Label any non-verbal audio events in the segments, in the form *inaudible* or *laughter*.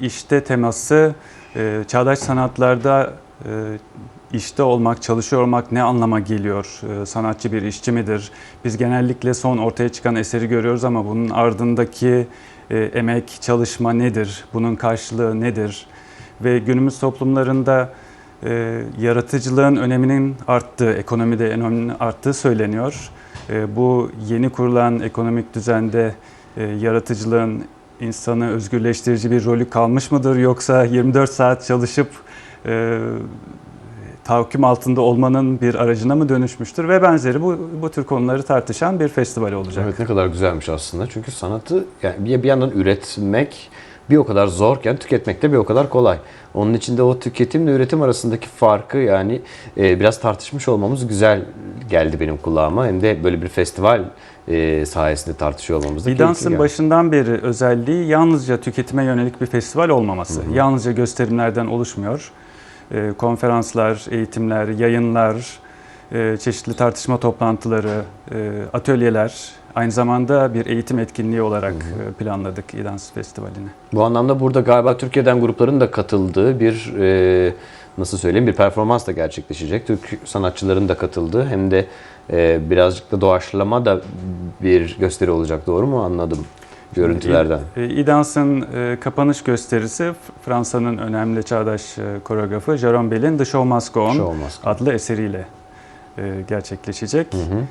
işte teması e, çağdaş sanatlarda e, işte olmak, çalışıyor olmak ne anlama geliyor? E, sanatçı bir işçi midir? Biz genellikle son ortaya çıkan eseri görüyoruz ama bunun ardındaki e, emek, çalışma nedir? Bunun karşılığı nedir? Ve günümüz toplumlarında e, yaratıcılığın öneminin arttığı, ekonomide öneminin arttığı söyleniyor. E, bu yeni kurulan ekonomik düzende e, yaratıcılığın insanı özgürleştirici bir rolü kalmış mıdır yoksa 24 saat çalışıp e, tahakküm altında olmanın bir aracına mı dönüşmüştür ve benzeri bu, bu tür konuları tartışan bir festival olacak. Evet ne kadar güzelmiş aslında. Çünkü sanatı yani bir yandan üretmek bir o kadar zorken tüketmek de bir o kadar kolay. Onun için de o tüketimle üretim arasındaki farkı yani e, biraz tartışmış olmamız güzel geldi benim kulağıma. Hem de böyle bir festival e, sayesinde tartışıyor olmamız da Bidans'ın geldi. başından beri özelliği yalnızca tüketime yönelik bir festival olmaması. Yalnızca gösterimlerden oluşmuyor. E, konferanslar, eğitimler, yayınlar, e, çeşitli tartışma toplantıları, e, atölyeler, aynı zamanda bir eğitim etkinliği olarak e, planladık İdans Festivali'ni. Bu anlamda burada galiba Türkiye'den grupların da katıldığı bir e, nasıl söyleyeyim bir performans da gerçekleşecek. Türk sanatçıların da katıldığı hem de e, birazcık da doğaçlama da bir gösteri olacak doğru mu anladım görüntülerden. E, İdans'ın e, kapanış gösterisi Fransa'nın önemli çağdaş koreografı Jérôme Bell'in The Show Must Go On Show must go on. adlı eseriyle gerçekleşecek. Hı hı.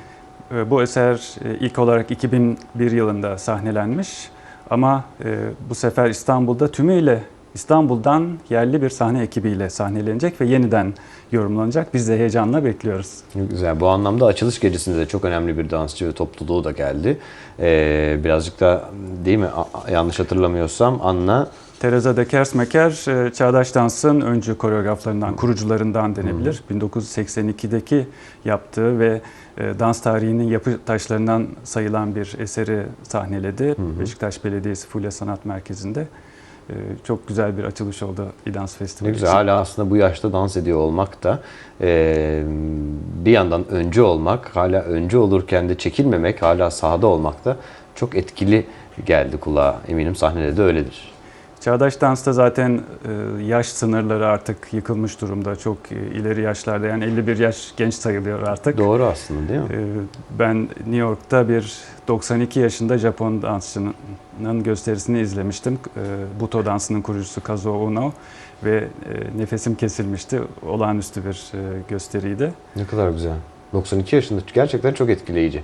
E, Bu eser e, ilk olarak 2001 yılında sahnelenmiş ama e, bu sefer İstanbul'da tümüyle İstanbul'dan yerli bir sahne ekibiyle sahnelenecek ve yeniden yorumlanacak. Biz de heyecanla bekliyoruz. Güzel. Bu anlamda açılış gecesinde de çok önemli bir dansçı ve topluluğu da geldi. Ee, birazcık da değil mi yanlış hatırlamıyorsam Anna Teresa de Kersmaker e, çağdaş dansın öncü koreograflarından, kurucularından denebilir. 1982'deki yaptığı ve e, dans tarihinin yapı taşlarından sayılan bir eseri sahneledi. Beşiktaş Belediyesi Fulya Sanat Merkezi'nde. E, Çok güzel bir açılış oldu İdans Festivali güzel. için. Hala aslında bu yaşta dans ediyor olmak da e, bir yandan öncü olmak, hala öncü olurken de çekilmemek, hala sahada olmak da çok etkili geldi kulağa. Eminim sahnede de öyledir. Çağdaş dansta zaten e, yaş sınırları artık yıkılmış durumda. Çok e, ileri yaşlarda yani 51 yaş genç sayılıyor artık. Doğru aslında değil mi? Ee, Ben New York'ta bir 92 yaşında Japon dansçının gösterisini izlemiştim. Ee, Buto dansının kurucusu Kazuo Ono ve e, nefesim kesilmişti. Olağanüstü bir e, gösteriydi. Ne kadar güzel. 92 yaşında gerçekten çok etkileyici.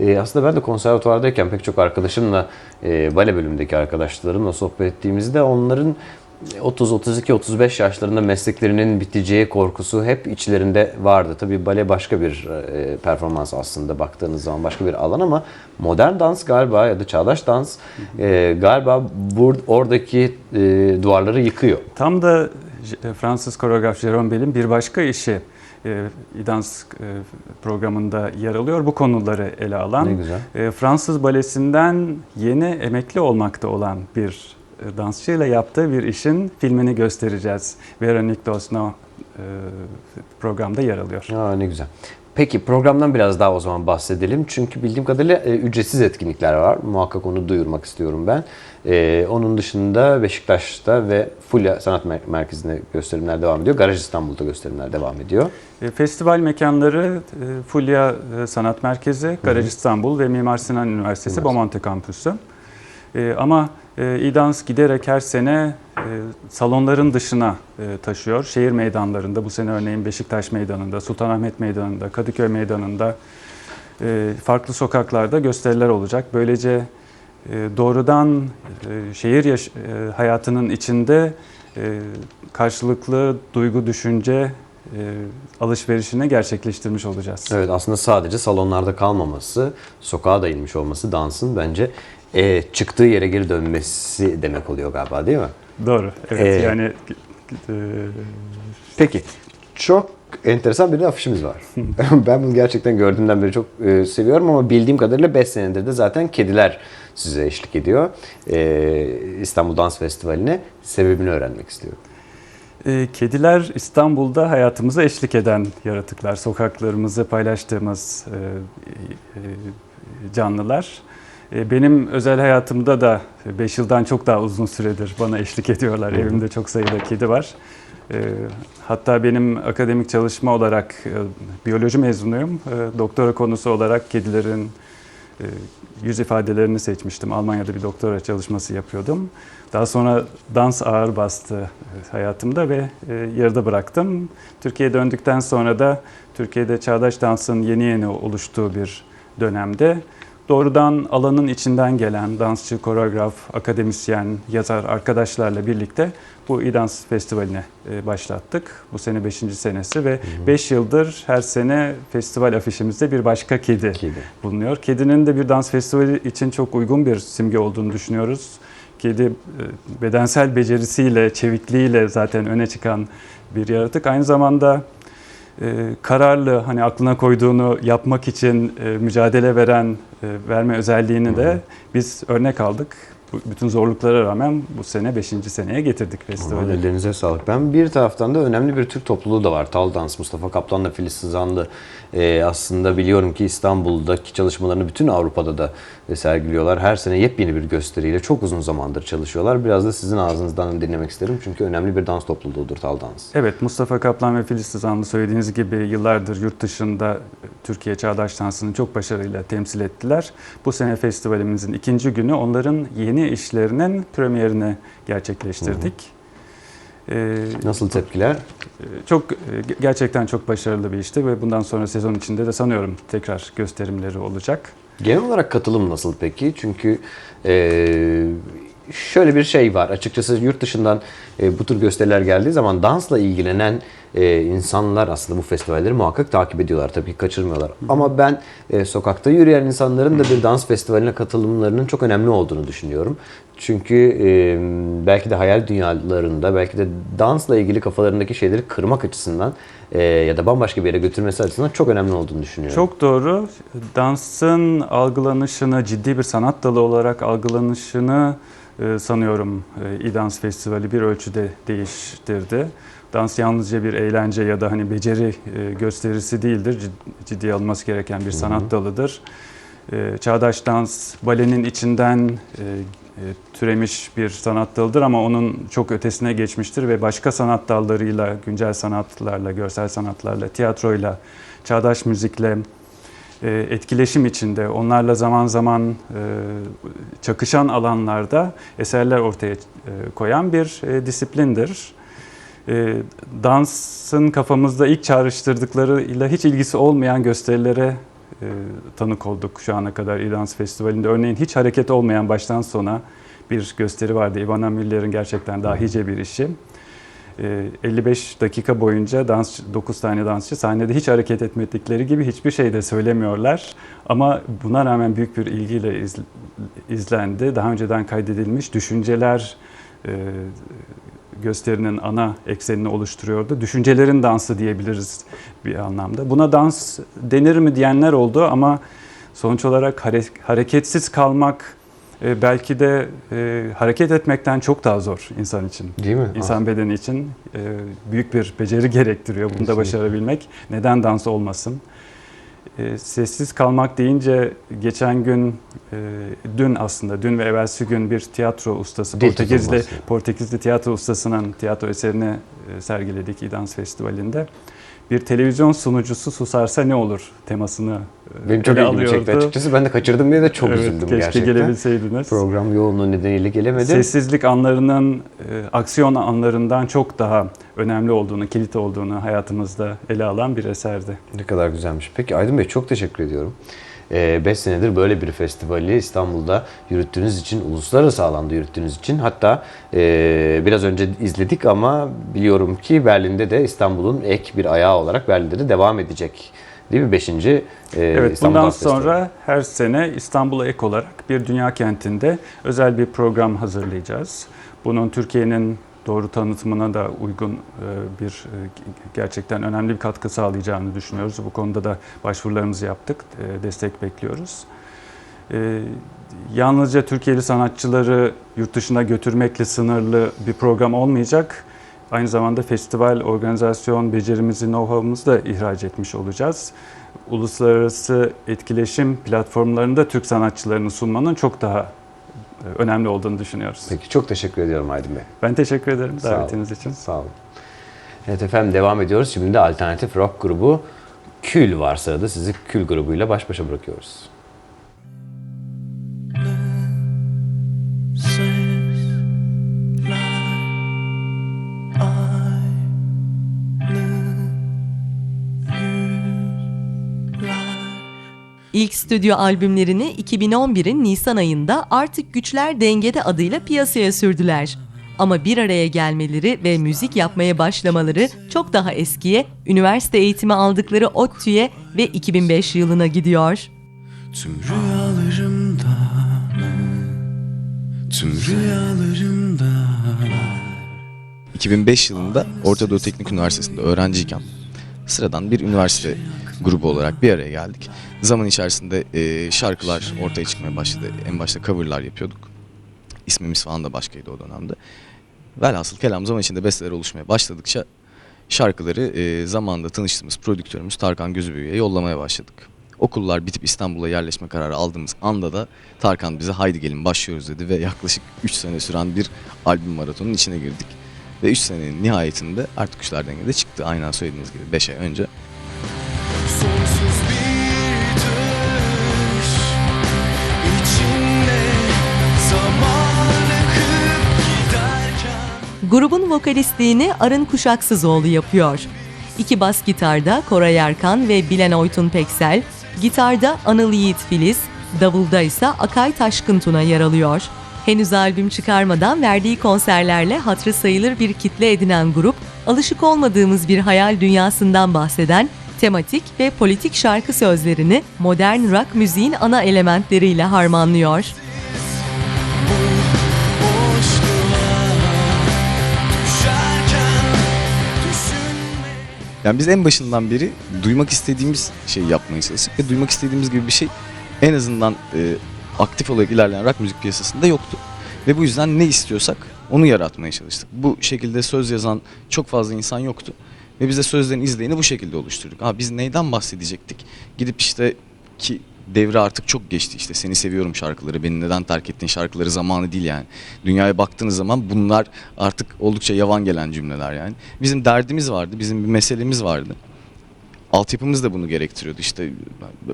Ee, aslında ben de konservatuvardayken pek çok arkadaşımla, e, bale bölümündeki arkadaşlarımla sohbet ettiğimizde onların 30, 32, 35 yaşlarında mesleklerinin biteceği korkusu hep içlerinde vardı. Tabii bale başka bir e, performans aslında baktığınız zaman başka bir alan ama modern dans galiba ya da çağdaş dans e, galiba bur, oradaki e, duvarları yıkıyor. Tam da Fransız koreograf Jérôme Bell'in bir başka işi e, İdans e, programında yer alıyor. Bu konuları ele alan e, Fransız balesinden yeni emekli olmakta olan bir e, dansçıyla yaptığı bir işin filmini göstereceğiz. Veronique Dosno e, programda yer alıyor. Aa, ne güzel. Peki programdan biraz daha o zaman bahsedelim. Çünkü bildiğim kadarıyla e, ücretsiz etkinlikler var. Muhakkak onu duyurmak istiyorum ben. E, onun dışında Beşiktaş'ta ve Fulya Sanat Mer- Merkezi'nde gösterimler devam ediyor. Garaj İstanbul'da gösterimler devam ediyor. E, Festival mekanları e, Fulya e, Sanat Merkezi, Garaj İstanbul ve Mimar Sinan Üniversitesi Üniversite. Bomonti Kampüsü. E, Ama İDANS giderek her sene e, salonların dışına e, taşıyor. Şehir meydanlarında, bu sene örneğin Beşiktaş Meydanı'nda, Sultanahmet Meydanı'nda, Kadıköy Meydanı'nda, e, farklı sokaklarda gösteriler olacak. Böylece doğrudan şehir hayatının içinde karşılıklı duygu, düşünce alışverişini gerçekleştirmiş olacağız. Evet aslında sadece salonlarda kalmaması, sokağa da inmiş olması dansın bence e, çıktığı yere geri dönmesi demek oluyor galiba değil mi? Doğru. Evet. Ee, yani e, Peki. Çok enteresan bir de afişimiz var. *laughs* ben bunu gerçekten gördüğümden beri çok e, seviyorum ama bildiğim kadarıyla 5 senedir de zaten kediler size eşlik ediyor. E, İstanbul Dans Festivali'ne sebebini öğrenmek istiyorum. e, kediler İstanbul'da hayatımıza eşlik eden yaratıklar, sokaklarımızı paylaştığımız e, e, canlılar. E, Benim özel hayatımda da 5 yıldan çok daha uzun süredir bana eşlik ediyorlar. Evimde çok sayıda kedi var. E, Hatta benim akademik çalışma olarak e, biyoloji mezunuyum. Doktora konusu olarak kedilerin yüz ifadelerini seçmiştim. Almanya'da bir doktora çalışması yapıyordum. Daha sonra dans ağır bastı hayatımda ve yarıda bıraktım. Türkiye'ye döndükten sonra da Türkiye'de çağdaş dansın yeni yeni oluştuğu bir dönemde doğrudan alanın içinden gelen dansçı, koreograf, akademisyen, yazar arkadaşlarla birlikte bu İdans Festivali'ne e, başlattık. Bu sene 5. senesi ve 5 yıldır her sene festival afişimizde bir başka kedi Kedi. bulunuyor. Kedinin de bir dans festivali için çok uygun bir simge olduğunu düşünüyoruz. Kedi e, bedensel becerisiyle, çevikliğiyle zaten öne çıkan bir yaratık. Aynı zamanda kararlı, hani aklına koyduğunu yapmak için e, mücadele veren, e, verme özelliğini de biz örnek aldık. Bu, bütün zorluklara rağmen bu sene 5. seneye getirdik festivali. ellerinize sağlık. Ben bir taraftan da önemli bir Türk topluluğu da var. Tal Dans, Mustafa Kaplan'la Filiz Sızanlı. Ee, aslında biliyorum ki İstanbul'daki çalışmalarını bütün Avrupa'da da sergiliyorlar. Her sene yepyeni bir gösteriyle çok uzun zamandır çalışıyorlar. Biraz da sizin ağzınızdan dinlemek isterim. Çünkü önemli bir dans topluluğudur Tal Dans. Evet, Mustafa Kaplan ve Filiz Sızanlı söylediğiniz gibi yıllardır yurt dışında Türkiye Çağdaş Dansı'nı çok başarıyla temsil ettiler. Bu sene festivalimizin ikinci günü onların yeni işlerinin premierini gerçekleştirdik. Ee, Nasıl tepkiler? çok e, gerçekten çok başarılı bir işti ve bundan sonra sezon içinde de sanıyorum tekrar gösterimleri olacak. Genel olarak katılım nasıl peki? Çünkü eee, şöyle bir şey var. Açıkçası yurt dışından e, bu tür gösteriler geldiği zaman dansla ilgilenen e, insanlar aslında bu festivalleri muhakkak takip ediyorlar. Tabii ki kaçırmıyorlar. Ama ben e, sokakta yürüyen insanların da bir dans festivaline katılımlarının çok önemli olduğunu düşünüyorum. Çünkü e, belki de hayal dünyalarında, belki de dansla ilgili kafalarındaki şeyleri kırmak açısından e, ya da bambaşka bir yere götürmesi açısından çok önemli olduğunu düşünüyorum. Çok doğru. Dansın algılanışını, ciddi bir sanat dalı olarak algılanışını e, sanıyorum e, İdans Festivali bir ölçüde değiştirdi. Dans yalnızca bir eğlence ya da hani beceri e, gösterisi değildir. Cid- Ciddiye alınması gereken bir sanat dalıdır. E, Çağdaş dans balenin içinden e, türemiş bir sanat dalıdır ama onun çok ötesine geçmiştir ve başka sanat dallarıyla, güncel sanatlarla, görsel sanatlarla, tiyatroyla, çağdaş müzikle etkileşim içinde, onlarla zaman zaman çakışan alanlarda eserler ortaya koyan bir disiplindir. E, Dansın kafamızda ilk çağrıştırdıklarıyla hiç ilgisi olmayan gösterilere e, tanık olduk şu ana kadar İdans Festivali'nde. Örneğin hiç hareket olmayan baştan sona bir gösteri vardı. Ivana Müller'in gerçekten dahice bir işi. E, 55 dakika boyunca dans 9 tane dansçı sahnede hiç hareket etmedikleri gibi hiçbir şey de söylemiyorlar. Ama buna rağmen büyük bir ilgiyle iz- izlendi. Daha önceden kaydedilmiş düşünceler e, gösterinin ana eksenini oluşturuyordu. Düşüncelerin dansı diyebiliriz bir anlamda. Buna dans denir mi diyenler oldu ama sonuç olarak hare- hareketsiz kalmak e, belki de e, hareket etmekten çok daha zor insan için. Değil mi? İnsan bedeni için e, büyük bir beceri gerektiriyor bunu da başarabilmek. Neden dans olmasın? E, sessiz kalmak deyince geçen gün, e, dün aslında, dün ve evvelsi gün bir tiyatro ustası, Dil Portekizli, tutulması. Portekizli tiyatro ustasının tiyatro eserini e, sergiledik İdans Festivali'nde. Bir televizyon sunucusu susarsa ne olur temasını e, Benim çok ilgimi çekti açıkçası. Ben de kaçırdım diye de çok Evet, üzüldüm keşke gerçekten. gelebilseydiniz. Program yoğunluğu nedeniyle gelemedim. Sessizlik anlarının, e, aksiyon anlarından çok daha önemli olduğunu, kilit olduğunu hayatımızda ele alan bir eserdi. Ne kadar güzelmiş. Peki Aydın Bey çok teşekkür ediyorum. 5 senedir böyle bir festivali İstanbul'da yürüttüğünüz için, uluslararası alanda yürüttüğünüz için hatta e, biraz önce izledik ama biliyorum ki Berlin'de de İstanbul'un ek bir ayağı olarak Berlin'de de devam edecek. Değil mi? 5. Evet, İstanbul bundan Festivali. sonra her sene İstanbul'a ek olarak bir dünya kentinde özel bir program hazırlayacağız. Bunun Türkiye'nin doğru tanıtımına da uygun e, bir e, gerçekten önemli bir katkı sağlayacağını düşünüyoruz. Bu konuda da başvurularımızı yaptık, e, destek bekliyoruz. Yalnızca Türkiye'li sanatçıları yurt dışına götürmekle sınırlı bir program olmayacak. Aynı zamanda festival organizasyon becerimizi, know-how'ımızı da ihraç etmiş olacağız. Uluslararası etkileşim platformlarında Türk sanatçılarını sunmanın çok daha önemli olduğunu düşünüyoruz. Peki çok teşekkür ediyorum Aydın Bey. Ben teşekkür ederim Sağ olun. davetiniz için. Sağ olun. Evet efendim devam ediyoruz. Şimdi de alternatif rock grubu Kül var sırada. Sizi Kül grubuyla baş başa bırakıyoruz. İlk stüdyo albümlerini 2011'in Nisan ayında Artık Güçler Dengede adıyla piyasaya sürdüler. Ama bir araya gelmeleri ve müzik yapmaya başlamaları çok daha eskiye, üniversite eğitimi aldıkları ODTÜ'ye ve 2005 yılına gidiyor. Tüm rüyalarımda Tüm rüyalarımda 2005 yılında Orta Doğu Teknik Üniversitesi'nde öğrenciyken sıradan bir üniversite grubu olarak bir araya geldik. Zaman içerisinde e, şarkılar ortaya çıkmaya başladı. En başta coverlar yapıyorduk. İsmimiz falan da başkaydı o dönemde. Velhasıl kelam zaman içinde besteler oluşmaya başladıkça şarkıları e, zamanında tanıştığımız prodüktörümüz Tarkan Gözübüyü'ye yollamaya başladık. Okullar bitip İstanbul'a yerleşme kararı aldığımız anda da Tarkan bize haydi gelin başlıyoruz dedi ve yaklaşık 3 sene süren bir albüm maratonunun içine girdik. Ve 3 senenin nihayetinde artık Kuşlar Denge'de çıktı aynen söylediğiniz gibi 5 ay önce. Sonsuz bir düş İçinde zaman akıp giderken Grubun vokalistliğini Arın Kuşaksızoğlu yapıyor. İki bas gitarda Koray Erkan ve Bilen Oytun Peksel, gitarda Anıl Yiğit Filiz, davulda ise Akay Taşkın Tuna yer alıyor. Henüz albüm çıkarmadan verdiği konserlerle hatırı sayılır bir kitle edinen grup, alışık olmadığımız bir hayal dünyasından bahseden tematik ve politik şarkı sözlerini modern rock müziğin ana elementleriyle harmanlıyor. Yani biz en başından beri duymak istediğimiz şeyi yapmaya çalıştık ve duymak istediğimiz gibi bir şey en azından e, aktif olarak ilerleyen rock müzik piyasasında yoktu. Ve bu yüzden ne istiyorsak onu yaratmaya çalıştık. Bu şekilde söz yazan çok fazla insan yoktu. Ve biz de sözlerin izleyini bu şekilde oluşturduk. Ha biz neyden bahsedecektik? Gidip işte ki devre artık çok geçti işte seni seviyorum şarkıları, beni neden terk ettin şarkıları zamanı değil yani. Dünyaya baktığınız zaman bunlar artık oldukça yavan gelen cümleler yani. Bizim derdimiz vardı, bizim bir meselemiz vardı. Altyapımız da bunu gerektiriyordu işte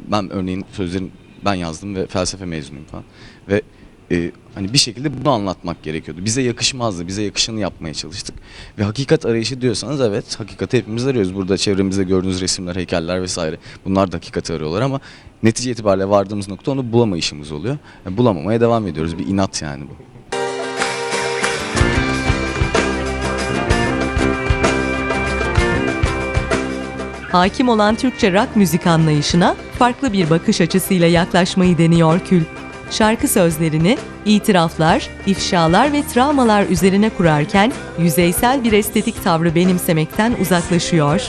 ben, örneğin sözlerin ben yazdım ve felsefe mezunuyum falan ve e, hani bir şekilde bunu anlatmak gerekiyordu. Bize yakışmazdı. Bize yakışanı yapmaya çalıştık. Ve hakikat arayışı diyorsanız evet hakikati hepimiz arıyoruz. Burada çevremizde gördüğünüz resimler, heykeller vesaire bunlar da hakikati arıyorlar ama netice itibariyle vardığımız nokta onu bulamayışımız oluyor. Yani bulamamaya devam ediyoruz. Bir inat yani bu. Hakim olan Türkçe rock müzik anlayışına farklı bir bakış açısıyla yaklaşmayı deniyor Kül. Şarkı sözlerini itiraflar, ifşalar ve travmalar üzerine kurarken yüzeysel bir estetik tavrı benimsemekten uzaklaşıyor.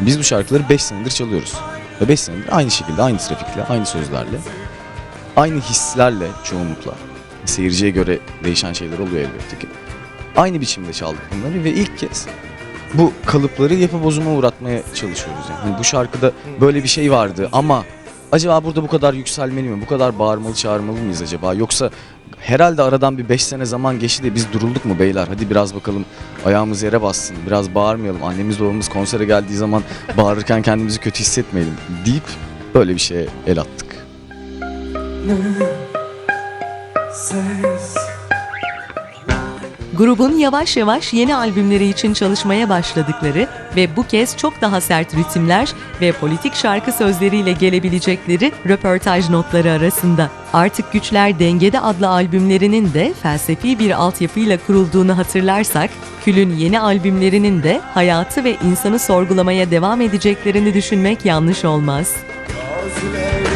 Biz bu şarkıları 5 senedir çalıyoruz. Ve 5 senedir aynı şekilde, aynı trafikle, aynı sözlerle, aynı hislerle çoğunlukla. Seyirciye göre değişen şeyler oluyor elbette ki. Aynı biçimde çaldık bunları ve ilk kez bu kalıpları yapı bozuma uğratmaya çalışıyoruz. Yani. Hani bu şarkıda böyle bir şey vardı ama acaba burada bu kadar yükselmeli mi? Bu kadar bağırmalı çağırmalı mıyız acaba? Yoksa herhalde aradan bir 5 sene zaman geçti de biz durulduk mu beyler? Hadi biraz bakalım ayağımız yere bassın. Biraz bağırmayalım. Annemiz babamız konsere geldiği zaman bağırırken kendimizi kötü hissetmeyelim deyip böyle bir şeye el attık. Ses Grubun yavaş yavaş yeni albümleri için çalışmaya başladıkları ve bu kez çok daha sert ritimler ve politik şarkı sözleriyle gelebilecekleri röportaj notları arasında. Artık Güçler Dengede adlı albümlerinin de felsefi bir altyapıyla kurulduğunu hatırlarsak, Kül'ün yeni albümlerinin de hayatı ve insanı sorgulamaya devam edeceklerini düşünmek yanlış olmaz. Israr